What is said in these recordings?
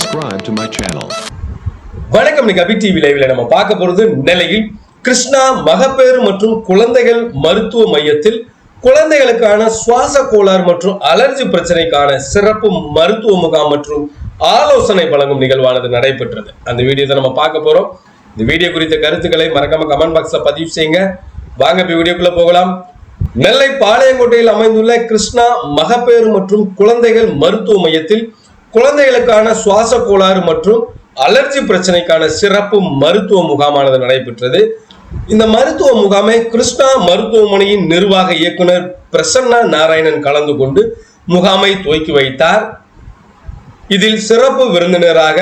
subscribe to my channel. வணக்கம். நீங்க அபி TV லைவ்ல நம்ம பார்க்க போறது நெல்லையில் கிருஷ்ணா மகப்பேறு மற்றும் குழந்தைகள் மருத்துவ மையத்தில் குழந்தைகளுக்கான சுவாச கோளாறு மற்றும் அலர்ஜி பிரச்சனைக்கான சிறப்பு மருத்துவ முகாம் மற்றும் ஆலோசனை வழங்கும் நிகழ்வானது நடைபெற்றது. அந்த வீடியோ நம்ம பார்க்க போறோம். இந்த வீடியோ குறித்த கருத்துக்களை மறக்காம கமெண்ட் பாக்ஸ்ல பதிவு செய்யுங்க. வாங்க இப்ப வீடியோக்குள்ள போகலாம். நெல்லை பாளையங்கோட்டையில் அமைந்துள்ள கிருஷ்ணா மகப்பேறு மற்றும் குழந்தைகள் மருத்துவ மையத்தில் குழந்தைகளுக்கான சுவாச கோளாறு மற்றும் அலர்ஜி பிரச்சனைக்கான சிறப்பு மருத்துவ முகாமானது நடைபெற்றது. இந்த மருத்துவ முகாமை கிருஷ்ணா மருத்துவமனையின் நிர்வாக இயக்குனர் பிரசன்னா நாராயணன் கலந்து கொண்டு முகாமை துவக்கி வைத்தார். இதில் சிறப்பு விருந்தினராக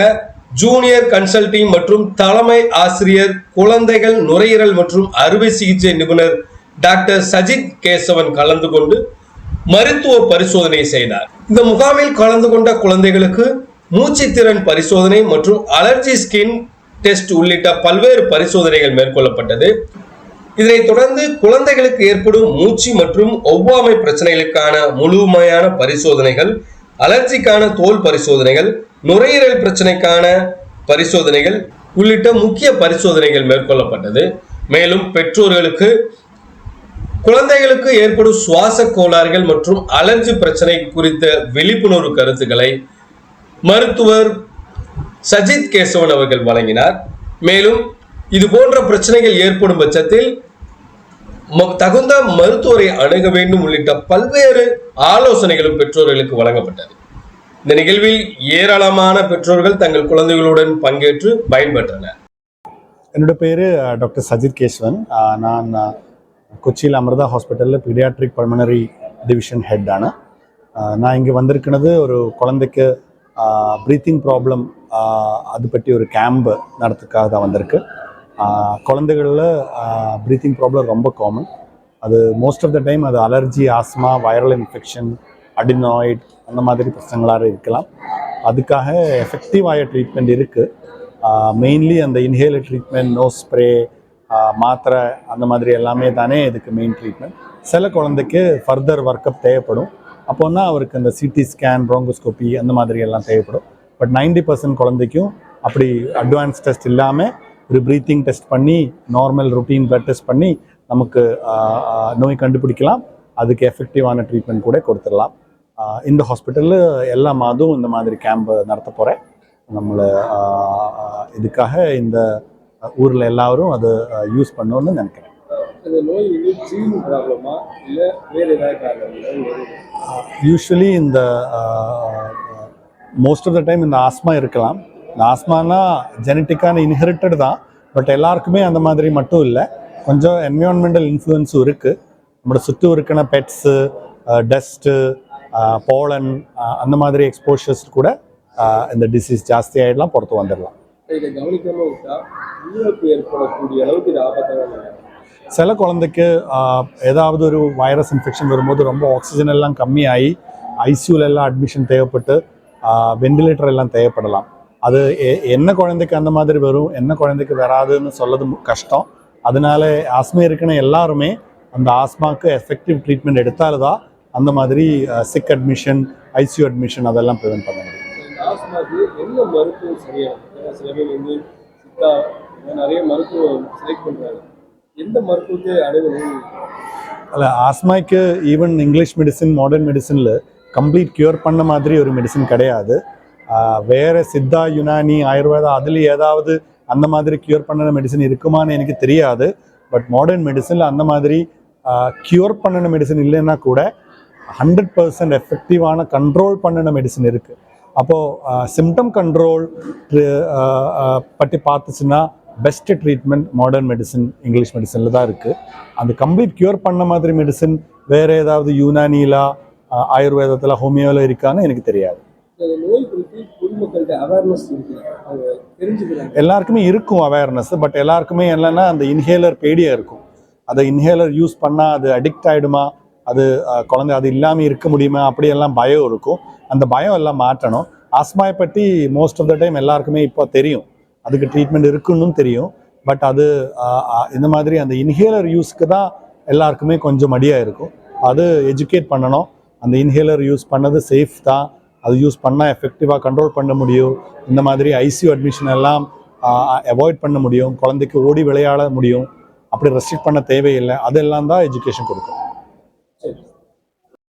ஜூனியர் கன்சல்டிங் மற்றும் தலைமை ஆசிரியர் குழந்தைகள் நுரையீரல் மற்றும் அறுவை சிகிச்சை நிபுணர் டாக்டர் சஜித் கேசவன் கலந்து கொண்டு மருத்துவ பரிசோதனை செய்தார். இந்த முகாமில் கலந்து கொண்ட குழந்தைகளுக்கு மூச்சுத்திறன் பரிசோதனை மற்றும் அலர்ஜி ஸ்கின் டெஸ்ட் உள்ளிட்ட பல்வேறு பரிசோதனைகள் மேற்கொள்ளப்பட்டது. இதனைத் தொடர்ந்து குழந்தைகளுக்கு ஏற்படும் மூச்சு மற்றும் ஒவ்வாமை பிரச்சனைகளுக்கான முழுமையான பரிசோதனைகள் அலர்ஜிக்கான தோல் பரிசோதனைகள் நுரையீரல் பிரச்சனைக்கான பரிசோதனைகள் உள்ளிட்ட முக்கிய பரிசோதனைகள் மேற்கொள்ளப்பட்டது. மேலும் பெற்றோர்களுக்கு குழந்தைகளுக்கு ஏற்படும் சுவாச கோளாறுகள் மற்றும் அலர்ஜி பிரச்சனை குறித்த விழிப்புணர்வு கருத்துக்களை மருத்துவர் சஜித் கேசவன் அவர்கள் வழங்கினார். மேலும் இது போன்ற பிரச்சனைகள் ஏற்படும் பட்சத்தில் ம- தகுந்த மருத்துவரை அணுக வேண்டும் உள்ளிட்ட பல்வேறு ஆலோசனைகளும் பெற்றோர்களுக்கு வழங்கப்பட்டது. இந்த நிகழ்வில் ஏராளமான பெற்றோர்கள் தங்கள் குழந்தைகளுடன் பங்கேற்று பயன்பெற்றனர். என்னோட பேர் டாக்டர் சஜித் கேஸ்வன் நான் கொச்சியில் அமிர்தா ஹாஸ்பிட்டலில் பீடியாட்ரிக் பல்மனரி டிவிஷன் ஹெட் நான் இங்கே வந்திருக்கிறது ஒரு குழந்தைக்கு ப்ரீத்திங் ப்ராப்ளம் அது பற்றி ஒரு கேம்ப் நடத்துக்காக தான் வந்திருக்கு குழந்தைகளில் ப்ரீத்திங் ப்ராப்ளம் ரொம்ப காமன் அது மோஸ்ட் ஆஃப் த டைம் அது allergy asthma viral infection adenoid அந்த மாதிரி பிரச்சனைகளாக இருக்கலாம் அதுக்காக எஃபெக்டிவாய ட்ரீட்மெண்ட் இருக்குது மெயின்லி அந்த இன்ஹேலர் ட்ரீட்மெண்ட் நோ ஸ்ப்ரே மாத்திரை அந்த மாதிரி எல்லாமே தானே இதுக்கு மெயின் ட்ரீட்மெண்ட் சில குழந்தைக்கு ஃபர்தர் ஒர்க்கப் தேவைப்படும். அப்போன்னா அவருக்கு அந்த சிடி ஸ்கேன் ப்ரோங்கோஸ்கோபி அந்த மாதிரி எல்லாம் தேவைப்படும். பட் 90% பர்சன்ட் குழந்தைக்கும் அப்படி அட்வான்ஸ் டெஸ்ட் இல்லாமல் ஒரு ப்ரீத்திங் டெஸ்ட் பண்ணி நார்மல் ரொட்டீன் பிளட் டெஸ்ட் பண்ணி நமக்கு நோய் கண்டுபிடிக்கலாம். அதுக்கு எஃபெக்டிவான ட்ரீட்மெண்ட் கூட கொடுத்துடலாம். இந்த ஹாஸ்பிட்டலில் எல்லா மாதம் இந்த மாதிரி கேம்ப் நடத்த போகிறேன் நம்மளை இதுக்காக இந்த ஊரில் எல்லாரும் அதை யூஸ் பண்ணணும்னு நினைக்கிறேன். யூஸ்வலி இந்த மோஸ்ட் ஆஃப் த டைம் இந்த ஆஸ்மா இருக்கலாம். இந்த ஆஸ்மானா ஜெனட்டிக்கான இன்ஹெரிட்டட் தான். பட் எல்லாருக்குமே அந்த மாதிரி மட்டும் இல்லை. கொஞ்சம் என்விரான்மெண்டல் இன்ஃப்ளூயன்ஸும் இருக்குது நம்மளோட சுற்றி இருக்கிற பெட்ஸு டஸ்ட்டு போலன் அந்த மாதிரி எக்ஸ்போஷர்ஸ் கூட இந்த டிசீஸ் ஜாஸ்தி ஆகிடலாம் புறத்து வந்துடலாம். இதை கவனிக்காம விட்டா உயிரிழப்பு ஏற்படக்கூடிய அளவுக்கு இது ஆபத்தான. சில குழந்தைக்கு ஏதாவது ஒரு வைரஸ் இன்ஃபெக்ஷன் வரும்போது ரொம்ப ஆக்சிஜன் எல்லாம் கம்மியாகி ஐசியூல எல்லாம் அட்மிஷன் தேவைப்பட்டு வெண்டிலேட்டர் எல்லாம் தேவைப்படலாம். அது என்ன குழந்தைக்கு அந்த மாதிரி வரும் என்ன குழந்தைக்கு வராதுன்னு சொல்லது கஷ்டம். அதனால ஆஸ்மா இருக்கிற எல்லாருமே அந்த ஆஸ்மாக்கு எஃபெக்டிவ் ட்ரீட்மெண்ட் எடுத்தால்தான் அந்த மாதிரி சிக் அட்மிஷன் ஐசியூ அட்மிஷன் அதெல்லாம் ப்ரிவென்ட் பண்ண முடியும். இந்த சித்தா நிறைய மருத்துவம் செலக்ட் பண்ணுறாரு எந்த மருத்துவத்தை அணுகணும் அல்ல ஆஸ்மாய்க்கு ஈவன் இங்கிலீஷ் மெடிசின் மாடர்ன் மெடிசனில் கம்ப்ளீட் க்யூர் பண்ண மாதிரி ஒரு மெடிசன் கிடையாது. வேறு சித்தா யுனானி ஆயுர்வேதா அதில் ஏதாவது அந்த மாதிரி க்யூர் பண்ணுற மெடிசன் இருக்குமான்னு எனக்கு தெரியாது. பட் மாடர்ன் மெடிசனில் அந்த மாதிரி க்யூர் பண்ணின மெடிசன் இல்லைன்னா கூட ஹண்ட்ரட் பர்சன்ட் எஃபெக்டிவான கண்ட்ரோல் பண்ணின மெடிசன் இருக்குது அப்போது சிம்டம் கண்ட்ரோல் பற்றி பார்த்துச்சுன்னா best treatment modern medicine English மெடிசனில் தான் இருக்குது அந்த கம்ப்ளீட் க்யூர் பண்ண மாதிரி மெடிசன் வேறு ஏதாவது யூனானிலா ஆயுர்வேதத்தில் ஹோமியோவில் இருக்கான்னு எனக்கு தெரியாது. எல்லாருக்குமே இருக்கும் அவேர்னஸ் பட் எல்லாருக்குமே என்னன்னா அந்த இன்ஹேலர் பேடியா இருக்கும். அதை இன்ஹேலர் யூஸ் பண்ணால் அது அடிக்ட் ஆகிடுமா அது குழந்தை அது இல்லாமல் இருக்க முடியுமா? அப்படியெல்லாம் பயம் இருக்கும். அந்த பயம் எல்லாம் மாற்றணும். ஆஸ்மாயை பற்றி மோஸ்ட் ஆஃப் த டைம் எல்லாருக்குமே இப்போ தெரியும். அதுக்கு ட்ரீட்மெண்ட் இருக்குன்னு தெரியும். பட் அது இந்த மாதிரி அந்த இன்ஹேலர் யூஸ்க்கு தான் எல்லாருக்குமே கொஞ்சம் மடியாக இருக்கும். அது எஜுகேட் பண்ணணும். அந்த இன்ஹேலர் யூஸ் பண்ணது சேஃப் தான். அது யூஸ் பண்ணால் எஃபெக்டிவாக கண்ட்ரோல் பண்ண முடியும். இந்த மாதிரி ஐசியூ அட்மிஷன் எல்லாம் அவாய்ட் பண்ண முடியும். குழந்தைக்கு ஓடி விளையாட முடியும். அப்படி ரெஸ்ட்ரிக்ட் பண்ண தேவையில்லை. அதெல்லாம் தான் எஜுகேஷன் கொடுக்கும்.